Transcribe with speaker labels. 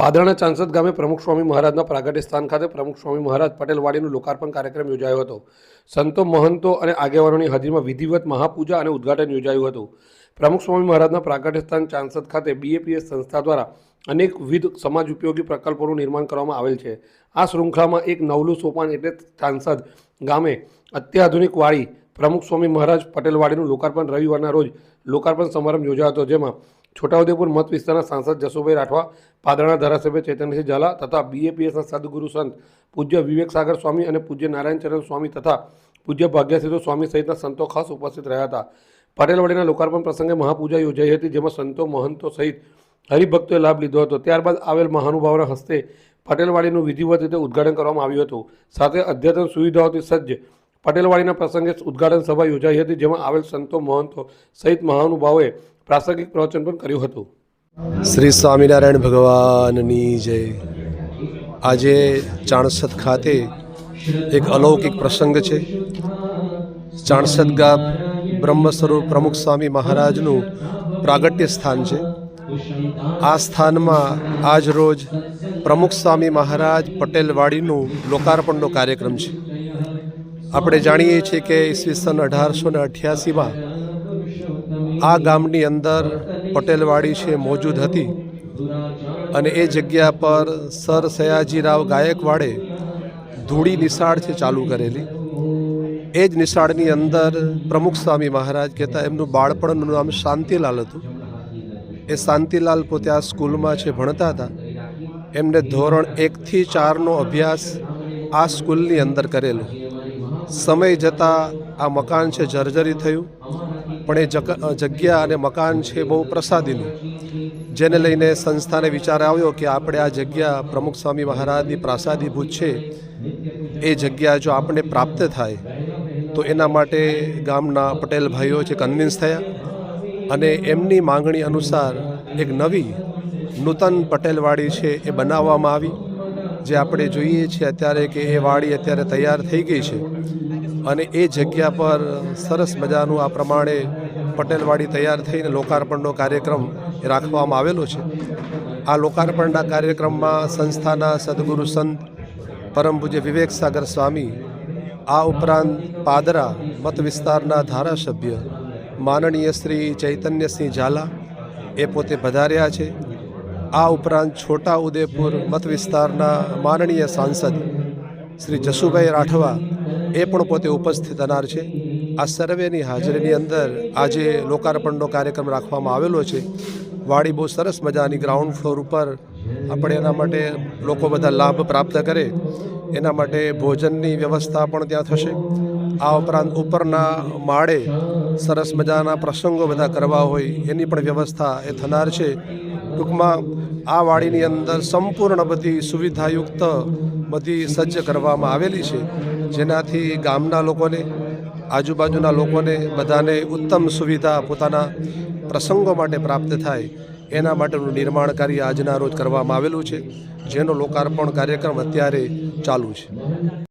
Speaker 1: પાદરાના ચાંસદ ગામે પ્રમુખ સ્વામી મહારાજના પ્રાગટ્ય સ્થાન ખાતે પ્રમુખ સ્વામી મહારાજ પટેલવાડીનું લોકાર્પણ કાર્યક્રમ યોજાયો હતો. સંતો મહંતો અને આગેવાનોની હાજરીમાં વિધિવત મહાપૂજા અને ઉદ્ઘાટન યોજાયું હતું. પ્રમુખ સ્વામી મહારાજના પ્રાગટ્ય સ્થાન ચાંસદ ખાતે બીએપીએસ સંસ્થા દ્વારા અનેકવિધ સમાજ ઉપયોગી પ્રકલ્પોનું નિર્માણ કરવામાં આવેલ છે. આ શૃંખલામાં એક નવલું સોપાન એટલે ચાંસદ ગામે અત્યાધુનિક વાડી પ્રમુખ સ્વામી મહારાજ પટેલવાડીનું લોકાર્પણ રવિવારના રોજ લોકાર્પણ સમારંભ યોજાયો હતો, જેમાં છોટાઉદેપુર મત વિસ્તારના સાંસદ જસુભાઈ રાઠવા પાદરાના ધારાસભ્ય ચેતનસિંહ ઝાલા તથા બીએપીએસના સદગુરુ સંત પૂજ્ય વિવેક સાગર સ્વામી અને પૂજ્ય નારાયણચરણ સ્વામી તથા પૂજ્ય ભાગ્યસિદ્ધો સ્વામી સહિતના સંતો ખાસ ઉપસ્થિત રહ્યા હતા. પટેલવાડીના લોકાર્પણ પ્રસંગે મહાપૂજા યોજાઈ હતી, જેમાં સંતો મહંતો સહિત હરિભક્તોએ લાભ લીધો હતો. ત્યારબાદ આવેલ મહાનુભાવના હસ્તે પટેલવાડીનું વિધિવત રીતે ઉદ્ઘાટન કરવામાં આવ્યું હતું. સાથે અદ્યતન સુવિધાઓથી સજ્જ પટેલવાડીના પ્રસંગે ઉદઘાટન સભા યોજાઈ હતી, જેમાં આવેલ સંતો મહંતો સહિત મહાનુભાવોએ પ્રાસંગિક પ્રવચન પણ કર્યું હતું.
Speaker 2: શ્રી સ્વામિનારાયણ ભગવાનની જય. આજે ચાણસદ ખાતે એક અલૌકિક પ્રસંગ છે. ચાણસદ ગા બ્રહ્મ સ્વરૂપ પ્રમુખ સ્વામી મહારાજનું પ્રાગટ્ય સ્થાન છે. આ સ્થાનમાં આજ રોજ પ્રમુખ સ્વામી મહારાજ પટેલવાડીનું લોકાર્પણનો કાર્યક્રમ છે. આપણે જાણીએ છીએ કે ઈસવીસન અઢારસો ને અઠ્યાસીમાં આ ગામની અંદર પટેલવાડી છે, મોજૂદ હતી. અને એ જગ્યા પર સર સયાજીરાવ ગાયકવાડે ધૂળી નિશાળ છે ચાલુ કરેલી. એ જ નિશાળની અંદર પ્રમુખ સ્વામી મહારાજ કહેતા એમનું બાળપણનું નામ શાંતિલાલ હતું. એ શાંતિલાલ પોતે આ સ્કૂલમાં છે, ભણતા હતા. એમને ધોરણ એકથી ચારનો અભ્યાસ આ સ્કૂલની અંદર કરેલો. સમય જતાં આ મકાન છે જર્જરી થયું. પણ એ જગ્યા અને મકાન છે બહુ પ્રસાદીનું. જેને લઈને સંસ્થાને વિચાર આવ્યો કે આપણે આ જગ્યા પ્રમુખ સ્વામી મહારાજની પ્રાસાદીભૂત છે. એ જગ્યા જો આપણે પ્રાપ્ત થાય, તો એના માટે ગામના પટેલ ભાઈઓ છે કન્વિન્સ થયા અને એમની માંગણી અનુસાર એક નવી, નૂતન પટેલવાડી છે એ બનાવવામાં આવી. જે આપણે જોઈએ છીએ અત્યારે કે એ વાડી અત્યારે તૈયાર થઈ ગઈ છે. અને એ જગ્યા પર સરસ મજાનું આ પ્રમાણે પટેલવાડી તૈયાર થઈને લોકાર્પણનો કાર્યક્રમ રાખવામાં આવેલો છે. આ લોકાર્પણના કાર્યક્રમમાં સંસ્થાના સદગુરુ સંત પરમ પૂજ્ય વિવેક સાગર સ્વામી, આ ઉપરાંત પાદરા મત વિસ્તારના ધારાસભ્ય માનનીય શ્રી ચૈતન્યસિંહ ઝાલા એ પોતે પધાર્યા છે. આ ઉપરાંત છોટા ઉદેપુર મત વિસ્તારના માનનીય સાંસદ શ્રી જસુભાઈ રાઠવા એ પણ પોતે ઉપસ્થિત થનાર છે. આ સર્વેની હાજરીની અંદર આજે લોકાર્પણનો કાર્યક્રમ રાખવામાં આવેલો છે. વાડી બહુ સરસ મજાની ગ્રાઉન્ડ ફ્લોર ઉપર આપણે એના માટે લોકો બધા લાભ પ્રાપ્ત કરે. એના માટે ભોજનની વ્યવસ્થા પણ ત્યાં થશે. આ ઉપરાંત ઉપરના માળે સરસ મજાના પ્રસંગો બધા કરવા હોય એની પણ વ્યવસ્થા એ થનાર છે. ટૂંકમાં આ વાડીની અંદર સંપૂર્ણ બધી સુવિધાયુક્ત બધી સજ્જ કરવામાં આવેલી છે. જેનાથી ગામના લોકોને, આજુબાજુના લોકોને બધાને ઉત્તમ સુવિધા પોતાના પ્રસંગો માટે પ્રાપ્ત થાય, એના માટેનું નિર્માણ કાર્ય આજના રોજ કરવામાં આવેલું છે. જેનો લોકાર્પણ કાર્યક્રમ અત્યારે ચાલુ છે.